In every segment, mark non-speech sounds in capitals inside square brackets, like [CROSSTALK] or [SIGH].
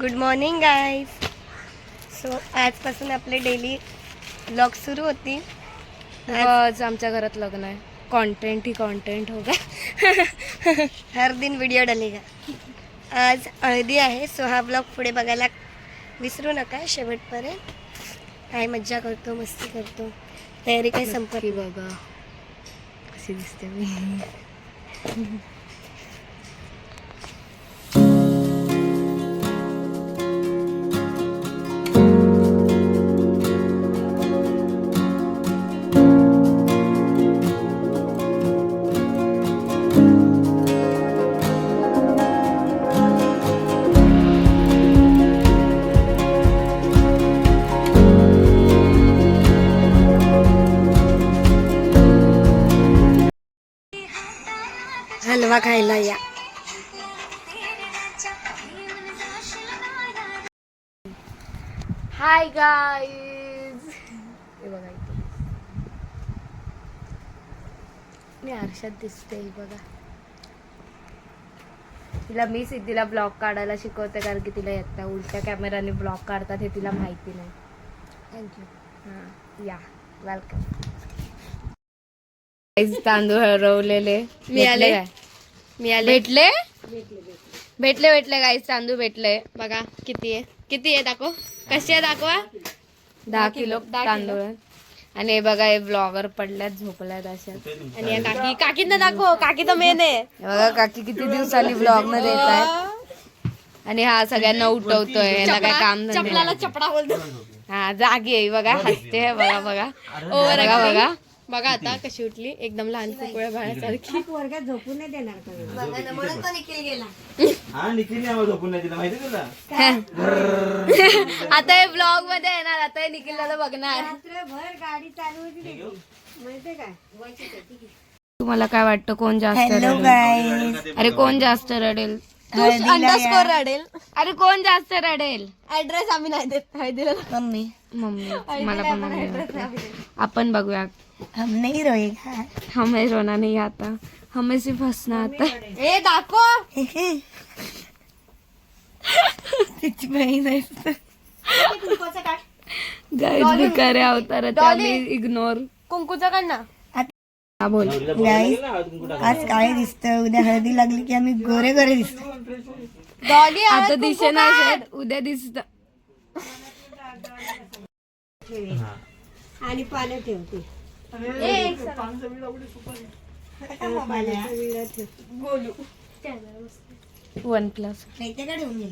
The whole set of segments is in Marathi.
गुड मॉर्निंग गाईज सो आजपासून आपले डेली ब्लॉग सुरू होतील आज आमच्या घरात लग्न आहे. कॉन्टेंट ही कॉन्टेंट हो गया हर दिन व्हिडिओ डलेगा. आज हळदी आहे सो हा ब्लॉग पुढे बघायला विसरू नका. शेवटपर्यंत काय मज्जा करतो मस्ती करतो. तयारी काही संपत की बघा. कशी दिसते मी. [LAUGHS] खायला या. हाय गाईज हे बघा इथे. मी आरशात दिसते ही बघा. तिला मी सिद्धीला ब्लॉग काढायला शिकवते कारण की तिला येत नाही. उलट्या कॅमेराने ब्लॉग काढतात हे तिला माहिती नाही. थँक्यू हां या. वेलकम तांदूळ हरवलेले? मी आले. भेटले? भेटले भेटले. गाईस तांदूळ भेटले. बघा किती आहे? किती आहे? दाखव. कशी आहे? दाखवा. दहा किलो. तांदूळ. आहे. आणि हे बघा हे ब्लॉगर पडल्यात झोपल्यात अशा. आणि या काकी काकींना दाखव. काकी तर मेन आहे. हे बघा काकी किती दिवसांनी ब्लॉगमध्ये येत आहेत. [LAUGHS] आणि हा सगळ्यांना उठवतोय. याला काय काम चपलाला चपडा बोलतो. हा जागी आहे. बघा हसते आहे, बघा बघा. बघा बघा. बघा आता कशी उठली. एकदम लहान कुकुळ्या बाळासारखी. बघा ना, म्हणून तो निखिल गेला. हा निखिल आवाज झोपून नाही तिला माहिती तुला? आता हे ब्लॉगमध्ये येणार आता हे निखिलला बघणार. तुम्हाला काय वाटतं कोण जास्त रडेल? अरे कोण जास्त रडेल? अंडरस्कोर रडेल. अरे कोण जास्त रडेल? ऍड्रेस आम्ही नाही देत. हळदीला मम्मी. मम्मी. मला पण मम्मी. आपण बघूया. हम नहीं रोएगा। हमें रोना नहीं आता हमें सिर्फ हंसना आता। [LAUGHS] है. ए दाखव तिची बहीण आहे भिकारी इग्नोर कुंकूचा काढ ना। हा बोल आज काळे दिसतं उद्या हळदी लागली की आम्ही गोरे गोरे दिसतो डॉली आता दिसे नाही उद्या दिसत आणि पानं ठेवते. वन प्लस ठेवून ही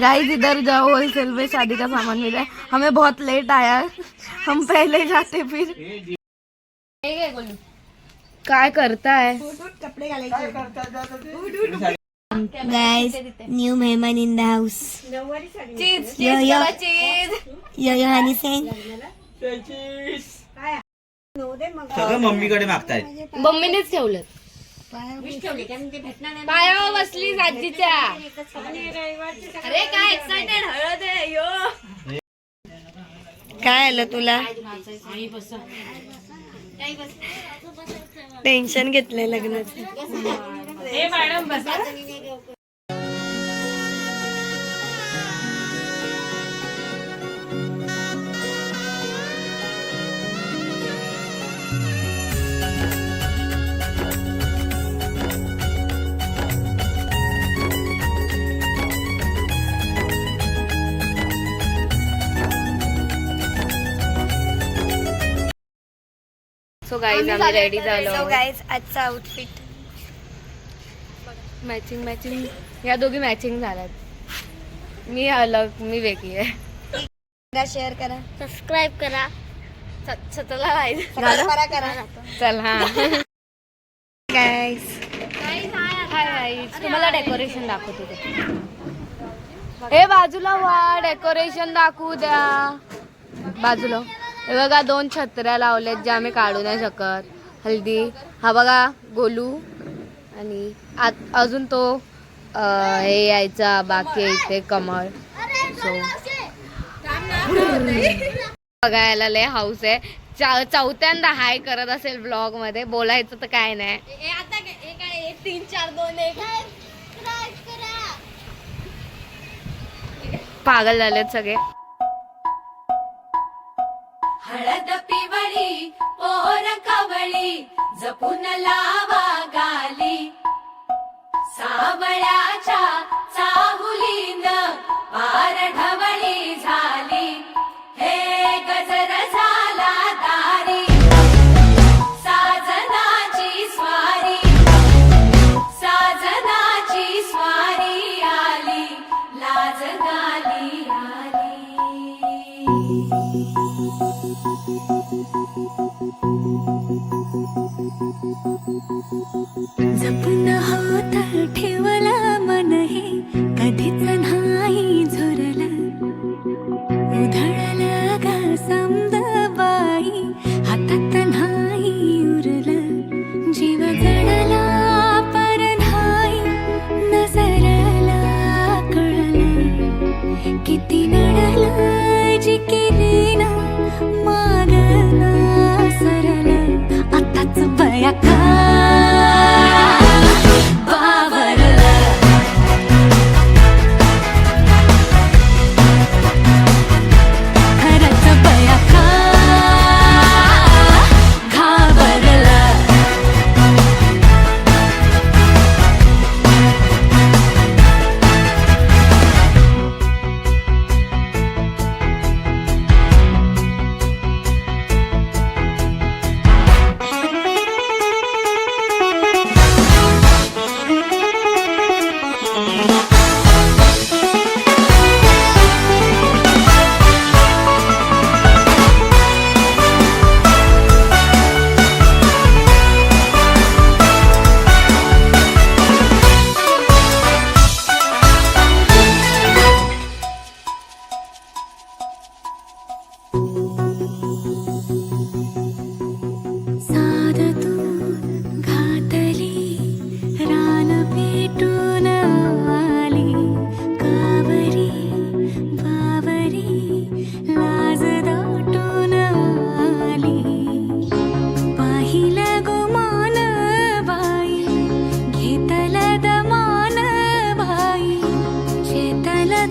गाइस इधर जाओ होलसेल में शादी का सामान मिला है। हमें बहुत लेट आया है। हम पहले जाते फिर। काय करताय? कपडे घालायचे गाईज न्यू मेहमान in the house cheese yo yo cheese yo yo honey Sen सगळं मम्मीकडे मागतायत मम्मीनेच ठेवलं. पायावर बसली आजीच्या. अरे काय एक्साइटेड हळद आहे यो. काय आलं तुला? टेन्शन घेतलंय लग्नाचं. सो गाईज आम्ही रेडी झालो गाईज आजचा आउटफिट मॅचिंग मॅचिंग या दोघी मॅचिंग झाल्यात. मी अलग मी वेगळी आहे. शेअर करा. सबस्क्राईब करा. करा. चल. हा गाईज हाय तुम्हाला डेकोरेशन दाखवते ते. हे बाजूला वा डेकोरेशन दाखवू द्या. बाजूला. हे बघा दोन छत्र्या लावल्यात ज्या आम्ही काढू नाही शकत. हल्दी. हा बघा गोलू. आणि अजून तो हे यायचा बाकी इथे कमळ. सो बघायला लय हाऊस आहे. चा- चौथ्यांदा हाय करत असेल ब्लॉगमध्ये बोलायचं तर काय नाही. तीन चार दोन एक. पागल झालेत सगळे. पोर कवळी जपून लावा गाली. सावळ्या जपून होत ठेवला मनही कधीच नाही झुरला.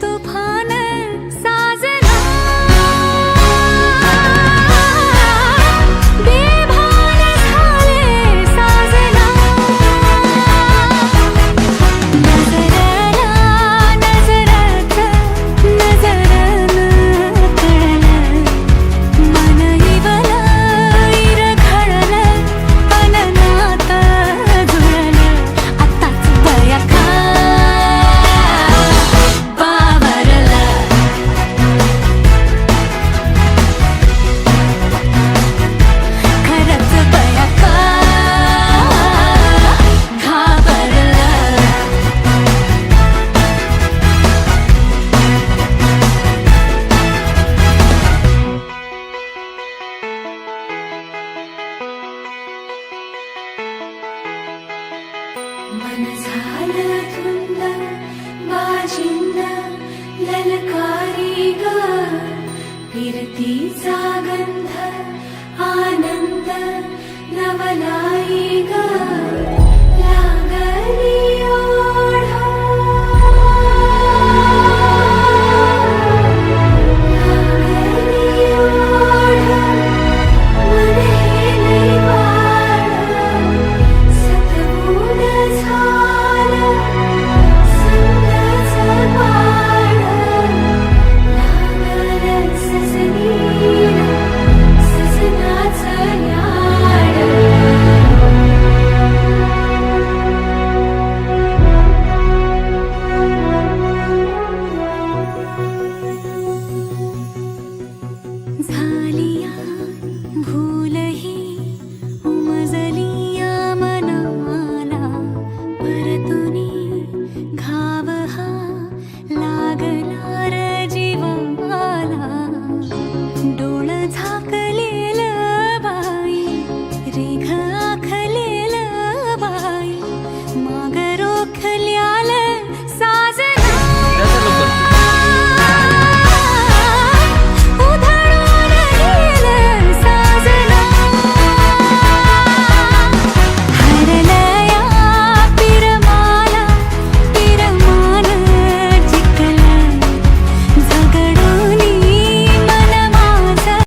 তুফানা र्तिसागन्ध आनन्द नवलायिका